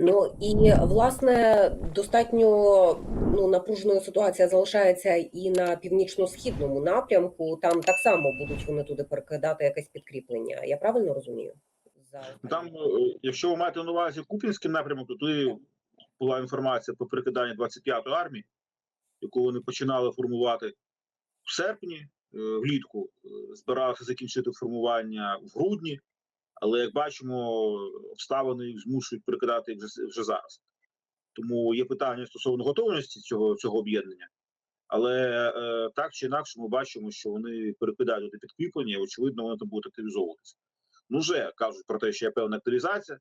Ну і власне достатньо ну, напруженою ситуація залишається і на північно-східному напрямку. Там так само будуть вони туди перекидати якесь підкріплення. Я правильно розумію? Там, е, якщо ви маєте на увазі Купінський напрямок, то туди була інформація про перекидання 25-ї армії, яку вони починали формувати в серпні, е, влітку. Е, Збиралися закінчити формування в грудні, але як бачимо, обставини їх змушують перекидати вже, вже зараз. Тому є питання стосовно готовності цього, цього об'єднання. Але е, так чи інакше, ми бачимо, що вони перекидають туди підкріплення, і очевидно, вони там будуть активізовуватися. Ну, вже кажуть про те, що є певна активізація,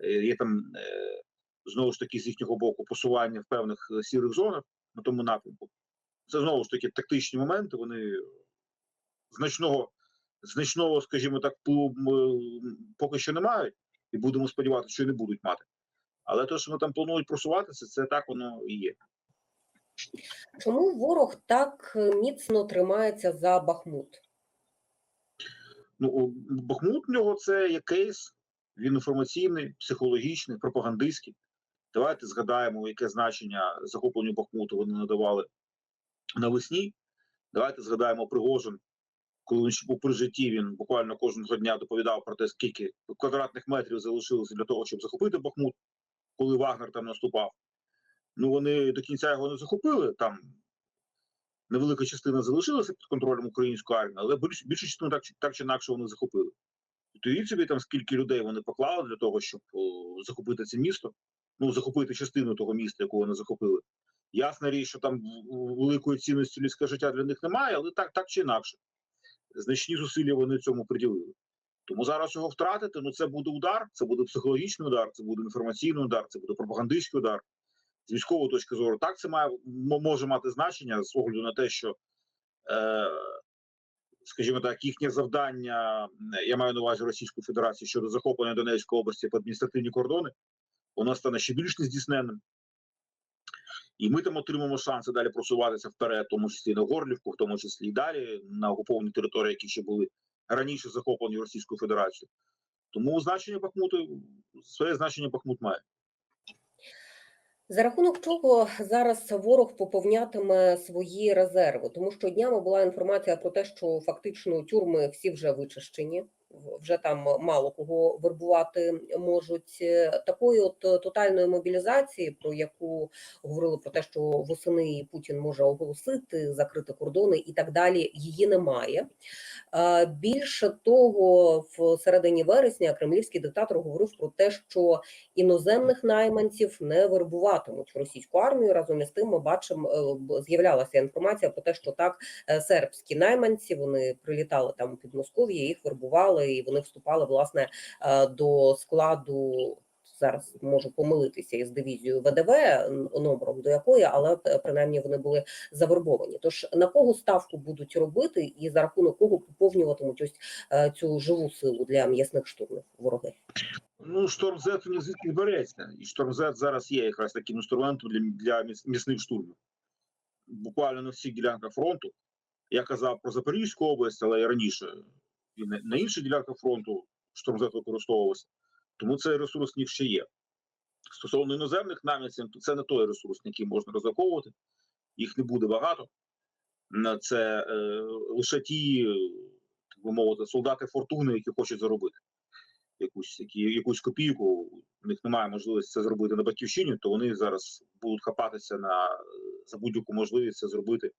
е, є там е, знову ж таки з їхнього боку посування в певних е, сірих зонах на тому напрямку. Це знову ж таки тактичні моменти. Вони значного, значного, скажімо так, поки що не мають, і будемо сподіватися, що не будуть мати. Але те, що вони там планують просуватися, це так воно і є. чому ворог так міцно тримається за Бахмут? Ну, Бахмут в нього це є кейс, він інформаційний, психологічний, пропагандистський. Давайте згадаємо, яке значення захопленню Бахмуту вони надавали навесні. Давайте згадаємо Пригожин, коли ще був при житті, він буквально кожного дня доповідав про те, скільки квадратних метрів залишилося для того, щоб захопити Бахмут, коли Вагнер там наступав. Ну, вони до кінця його не захопили. Там невелика частина залишилася під контролем української армії, але більш- більшу частину так, так чи інакше вони захопили. Уявіть собі там, скільки людей вони поклали для того, щоб о, захопити це місто, ну, захопити частину того міста, яку вони захопили. Ясна річ, що там великої цінності людське життя для них немає, але так, так чи інакше. Значні зусилля вони цьому приділили. Тому зараз його втратити, ну це буде удар, це буде психологічний удар, це буде інформаційний удар, це буде пропагандистський удар. З військової точки зору, так це має може мати значення з огляду на те, що, е, скажімо так, їхнє завдання, я маю на увазі Російської Федерації щодо захоплення Донецької області по адміністративні кордони, воно стане ще більш нездійсненним. І ми там отримаємо шанси далі просуватися вперед, тому числі на Горлівку, в тому числі і далі на окуповані території, які ще були раніше захоплені Російською Федерацією. Тому значення Бахмуту, своє значення Бахмут має. За рахунок чого зараз ворог поповнятиме свої резерви? Тому що днями була інформація про те, що фактично тюрми всі вже вичищені, вже там мало кого вербувати можуть. Е, Такої от е, тотальної мобілізації, про яку говорили про те, що восени Путін може оголосити, закрити кордони і так далі, її немає. Е, Більше того, в середині вересня кремлівський диктатор говорив про те, що іноземних найманців не вербуватимуть в російську армію. Разом із тим, ми бачимо, з'являлася інформація про те, що так сербські найманці вони прилітали там у Підмосков'я, їх вербували, і вони вступали власне е, до складу. Зараз можу помилитися із дивізією ВДВ номером до якої, але е, принаймні вони були завербовані. Тож на кого ставку будуть робити, і за рахунок кого поповнюватимуть ось е, цю живу силу для м'ясних штурмів вороги? Ну, шторм Z у звідки береться. І шторм Z зараз є якраз таким інструментом для, для місних штурмів. Буквально на всіх ділянках фронту. Я казав про Запорізьку область, але і раніше і на, інших ділянках фронту шторм використовувався. Тому цей ресурс них ще є. Стосовно іноземних наміців, то це не той ресурс, на який можна розраховувати. Їх не буде багато. Це е, лише ті, так би мовити, солдати фортуни, які хочуть заробити якусь які, якусь копійку, у них немає можливості це зробити на батьківщині, то вони зараз будуть хапатися на за будь-яку можливість це зробити,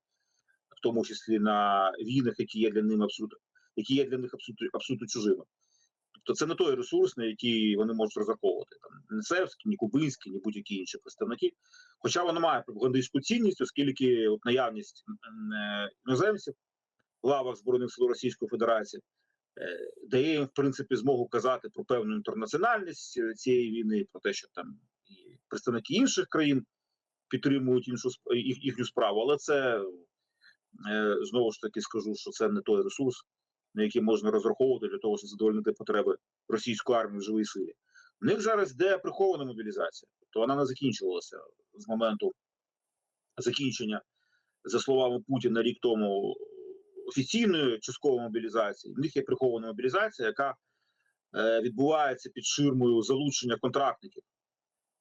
в тому числі на війнах, які є для них абсолютно, які є для них абсолютно абсолютно чужими. Тобто це не той ресурс, на який вони можуть розраховувати. Там не сербські, ні кубинські, ні будь-які інші представники. Хоча воно має пропагандистську цінність, оскільки от наявність е, іноземців в лавах Збройних сил Російської Федерації е, дає їм в принципі змогу казати про певну інтернаціональність е, цієї війни, про те, що там і представники інших країн підтримують іншу їх, їхню справу, але це знову ж таки скажу, що це не той ресурс, на який можна розраховувати для того, щоб задовольнити потреби російської армії в живій силі. В них зараз йде прихована мобілізація, тобто вона не закінчувалася з моменту закінчення, за словами Путіна, рік тому офіційної часткової мобілізації. В них є прихована мобілізація, яка е, відбувається під ширмою залучення контрактників.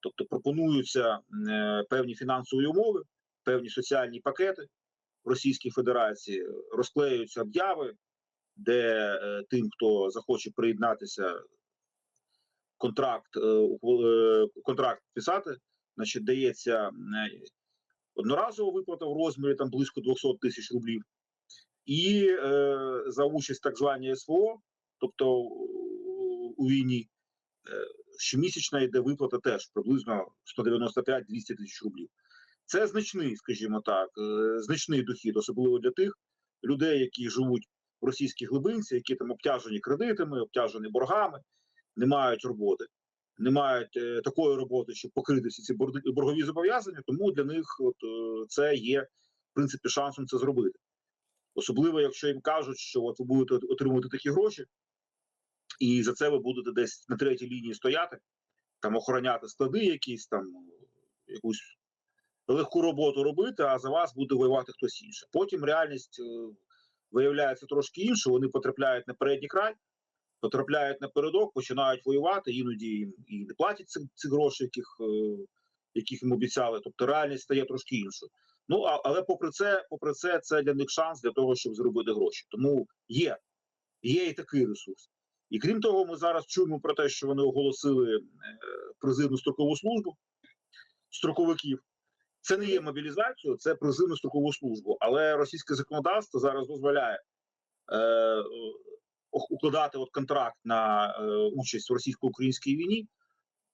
Тобто пропонуються е, певні фінансові умови, певні соціальні пакети Російській Федерації, розклеюються обяви, де е, тим, хто захоче приєднатися, контракт, е, е, контракт писати, значить, дається одноразова виплата в розмірі там близько 200 тисяч рублів, і е, за участь так званій СВО, тобто у- війні, щомісячна йде виплата теж приблизно 195-200 тисяч рублів. Це значний, скажімо так, значний дохід, особливо для тих людей, які живуть в російській глибинці, які там обтяжені кредитами, обтяжені боргами, не мають роботи, не мають е, такої роботи, щоб покрити всі ці боргові зобов'язання. Тому для них от, е, це є в принципі шансом це зробити. Особливо, якщо їм кажуть, що от ви будете отримувати такі гроші, і за це ви будете десь на третій лінії стояти, там охороняти склади, якісь там якусь легку роботу робити, а за вас буде воювати хтось інший. Потім реальність е, виявляється трошки інша. Вони потрапляють на передній край, потрапляють на передок, починають воювати. Іноді їм і не платять ці, ці гроші, яких, е, яких їм обіцяли. Тобто реальність стає трошки іншою. Ну а, але попри це, попри це, це для них шанс для того, щоб зробити гроші. Тому є, є і такий ресурс. І крім того, ми зараз чуємо про те, що вони оголосили е, призивну строкову службу строковиків. Це не є мобілізацію, це призивну строкову службу. Але російське законодавство зараз дозволяє е, укладати от контракт на е, участь в російсько-українській війні,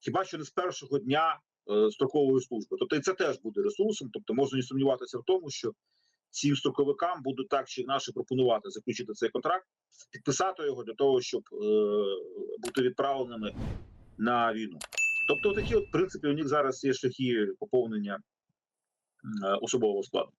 хіба що не з першого дня е, строкової служби. Тобто і це теж буде ресурсом. Тобто можна не сумніватися в тому, що цим строковикам будуть так чи інакше пропонувати заключити цей контракт, підписати його для того, щоб е, бути відправленими на війну. Тобто, такі от принципі у них зараз є шляхи поповнення особового складу.